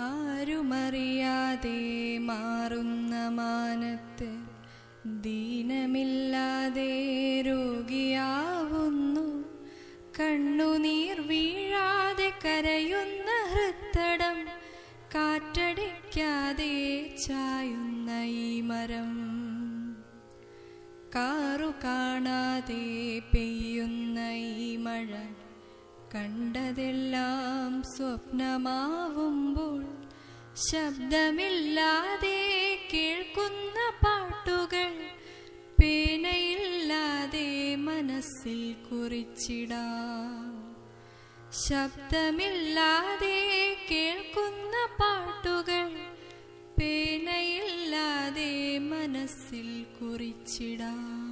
ആരുമറിയാതെ മാറുന്ന മാനത്ത് ദീനമില്ലാതെ രോഗിയാവുന്നു. കണ്ണുനീർ വീഴാതെ കരയുന്ന ഹൃത്തടം കാറ്റടിക്കാതെ ചായുന്ന ഈ മരം കാറു കാണാതെ പെയ്യുന്ന ഈ മഴ കണ്ടതെല്ലാം സ്വപ്നമാവുമ്പോൾ ശബ്ദമില്ലാതെ കേൾക്കുന്ന പാട്ടുകൾ പേനയില്ലാതെ മനസ്സിൽ കുറിച്ചിടാം. ശബ്ദമില്ലാതെ കേൾക്കുന്ന പാട്ടുകൾ പേനയില്ലാതെ മനസ്സിൽ കുറിച്ചിടാം.